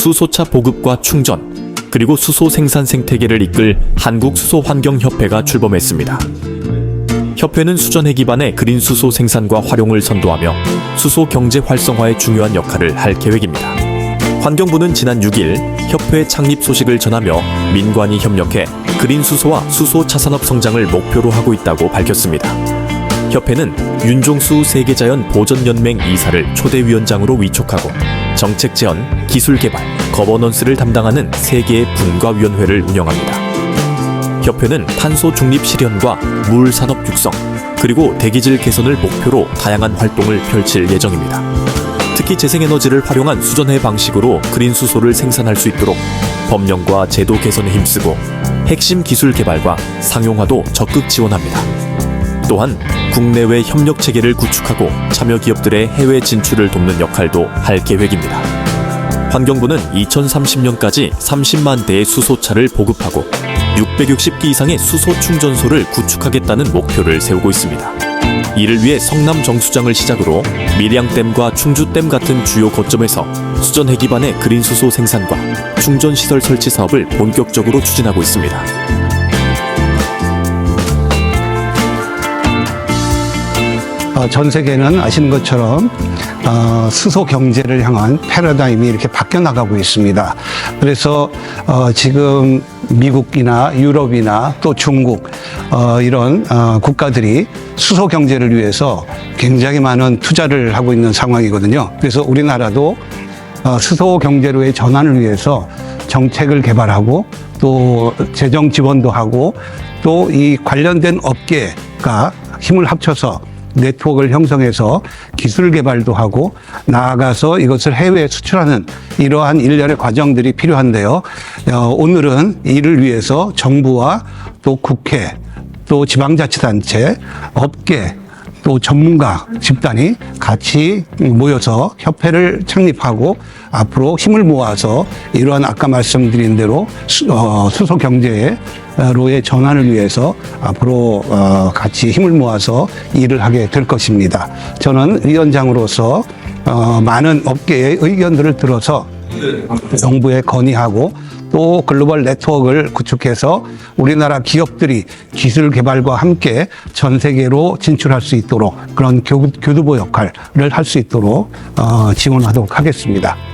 수소차 보급과 충전, 그리고 수소 생산 생태계를 이끌 한국수소환경협회가 출범했습니다. 협회는 수전해 기반의 그린 수소 생산과 활용을 선도하며 수소 경제 활성화에 중요한 역할을 할 계획입니다. 환경부는 지난 6일 협회 창립 소식을 전하며 민관이 협력해 그린 수소와 수소 차산업 성장을 목표로 하고 있다고 밝혔습니다. 협회는 윤종수 세계자연 보전연맹 이사를 초대위원장으로 위촉하고 정책 제언, 기술 개발, 거버넌스를 담당하는 세 개의 분과위원회를 운영합니다. 협회는 탄소 중립 실현과 물 산업 육성, 그리고 대기질 개선을 목표로 다양한 활동을 펼칠 예정입니다. 특히 재생에너지를 활용한 수전해 방식으로 그린 수소를 생산할 수 있도록 법령과 제도 개선에 힘쓰고 핵심 기술 개발과 상용화도 적극 지원합니다. 또한 국내외 협력 체계를 구축하고 참여 기업들의 해외 진출을 돕는 역할도 할 계획입니다. 환경부는 2030년까지 30만 대의 수소차를 보급하고 660기 이상의 수소 충전소를 구축하겠다는 목표를 세우고 있습니다. 이를 위해 성남 정수장을 시작으로 밀양댐과 충주댐 같은 주요 거점에서 수전해 기반의 그린 수소 생산과 충전 시설 설치 사업을 본격적으로 추진하고 있습니다. 전 세계는 아시는 것처럼 어, 수소 경제를 향한 패러다임이 이렇게 바뀌어 나가고 있습니다. 그래서 어, 지금 미국이나 유럽이나 또 중국 어, 이런 어, 국가들이 수소 경제를 위해서 굉장히 많은 투자를 하고 있는 상황이거든요. 그래서 우리나라도 어, 수소 경제로의 전환을 위해서 정책을 개발하고 또 재정 지원도 하고 또 이 관련된 업계가 힘을 합쳐서 네트워크를 형성해서 기술 개발도 하고 나아가서 이것을 해외에 수출하는 이러한 일련의 과정들이 필요한데요. 어, 오늘은 이를 위해서 정부와 또 국회 또 지방자치단체 업계 또 전문가 집단이 같이 모여서 협회를 창립하고 앞으로 힘을 모아서 이러한 아까 말씀드린 대로 수, 어, 수소 경제로의 전환을 위해서 앞으로 어, 같이 힘을 모아서 일을 하게 될 것입니다. 저는 위원장으로서 어, 많은 업계의 의견들을 들어서 정부에 건의하고 또 글로벌 네트워크를 구축해서 우리나라 기업들이 기술 개발과 함께 전 세계로 진출할 수 있도록 그런 교, 교두보 역할을 할 수 있도록 어, 지원하도록 하겠습니다.